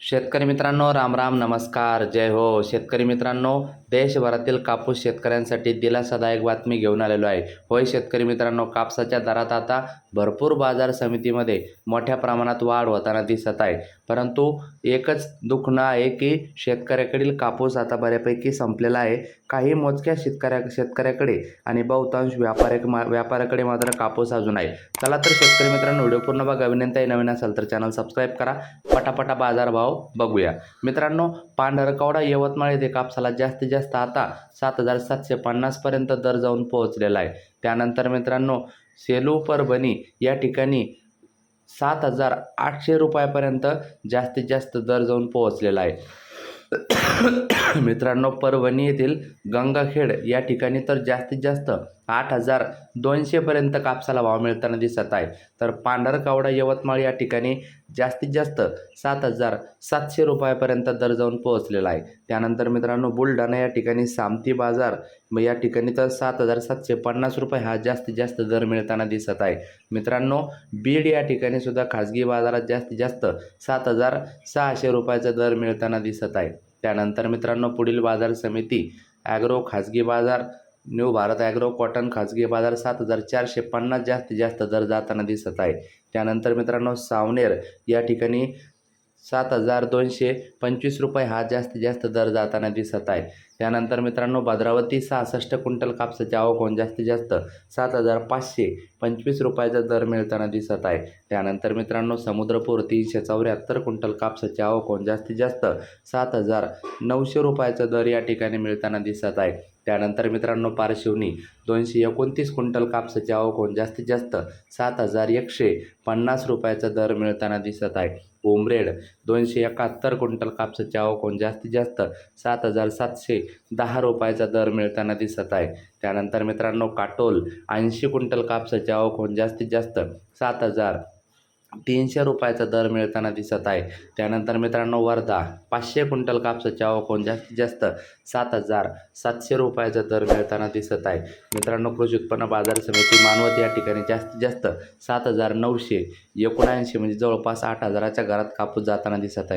शेतकरी मित्रांनो राम राम नमस्कार जय हो. शेतकरी मित्रांनो देशभरातील कापूस शेतकऱ्यांसाठी दिलासादायक बातमी घेऊन आलेलो आहे. होय शेतकरी मित्रांनो कापसाच्या दरात आता भरपूर बाजार समितीमध्ये मोठ्या प्रमाणात वाढ होताना दिसत आहे. परंतु एकच दुखणं आहे की शेतकऱ्याकडील कापूस आता बऱ्यापैकी संपलेला आहे. काही मोजक्या शेतकऱ्या शेतकऱ्याकडे आणि बहुतांश व्यापारी व्यापाऱ्याकडे मात्र कापूस अजून आहे. चला तर शेतकरी मित्रांनो व्हिडिओ पूर्ण बघा. विनंती आहे नवीन असेल तर चॅनल सबस्क्राईब करा. पटापटा बाजारभाव बघूया. मित्रांनो पांढरकवडा यवतमाळ येथे कापसाला जास्तीत जास्त आता सात हजार सातशे पन्नासपर्यंत दर जाऊन पोहोचलेला आहे. त्यानंतर मित्रांनो सेलू परभणी या ठिकाणी सात हजार आठशे रुपयापर्यंत जास्तीत जास्त दर जाऊन पोहोचलेला आहे. मित्रांनो परभणी येथील गंगाखेड या ठिकाणी तर जास्तीत जास्त आठ हजार दोनशेपर्यंत कापसाला भाव मिळताना दिसत आहे. तर पांढरकावडा यवतमाळ या ठिकाणी जास्तीत जास्त सात हजार सातशे रुपयापर्यंत दर जाऊन पोहोचलेला आहे. त्यानंतर मित्रांनो बुलढाणा या ठिकाणी सामती बाजार मग या ठिकाणी तर सात हजार सातशे पन्नास रुपये हा जास्तीत जास्त दर मिळताना दिसत आहे. मित्रांनो बीड या ठिकाणी सुद्धा खाजगी बाजारात जास्तीत जास्त सात हजार सहाशे रुपयाचा दर मिळताना दिसत आहे. त्यानंतर मित्रांनो पुढील बाजार समिती ॲग्रो खाजगी बाजार न्यू भारत ॲग्रो कॉटन खाजगी बाजार सात हजार चारशे पन्नास जास्तीत जास्त दर जाताना दिसत आहे. त्यानंतर मित्रांनो सावनेर या ठिकाणी सात हजार दोनशे पंचवीस रुपये हा जास्तीत जास्त दर जाताना दिसत आहे. त्यानंतर मित्रांनो भद्रावती सहासष्ट क्विंटल कापसाची आवक होऊन जास्तीत जास्त सात हजार पाचशे पंचवीस रुपयाचा दर मिळताना दिसत आहे. त्यानंतर मित्रांनो समुद्रपूर तीनशे चौऱ्याहत्तर क्विंटल कापसाची आवक होऊन जास्तीत जास्त सात हजार नऊशे रुपयाचा दर या ठिकाणी मिळताना दिसत आहे. त्यानंतर मित्रांनो पारशिवनी दोनशे एकोणतीस क्विंटल कापसाची आवक होऊन जास्तीत जास्त सात हजार एकशे पन्नास रुपयाचा दर मिळताना दिसत आहे. उमरेड दोनशे एकाहत्तर क्विंटल कापसाची आवक होऊन जास्तीत जास्त सात हजार सातशे दहा रुपयाचा दर मिळताना दिसत आहे. त्यानंतर मित्रांनो काटोल ऐंशी क्विंटल कापसाची आवक होऊन जास्तीत जास्त सात हजार तीनशे रुपयाचा दर मिळताना दिसत आहे. त्यानंतर मित्रांनो वर्धा पाचशे क्विंटल कापसाच्या आवक जास्तीत जास्त सात हजार सातशे रुपयाचा दर मिळताना दिसत आहे. मित्रांनो कृषी उत्पन्न बाजार समिती मानवत या ठिकाणी जास्तीत जास्त सात हजार नऊशे एकोणऐंशी म्हणजे जवळपास आठ हजाराच्या घरात कापूस जाताना दिसत आहे.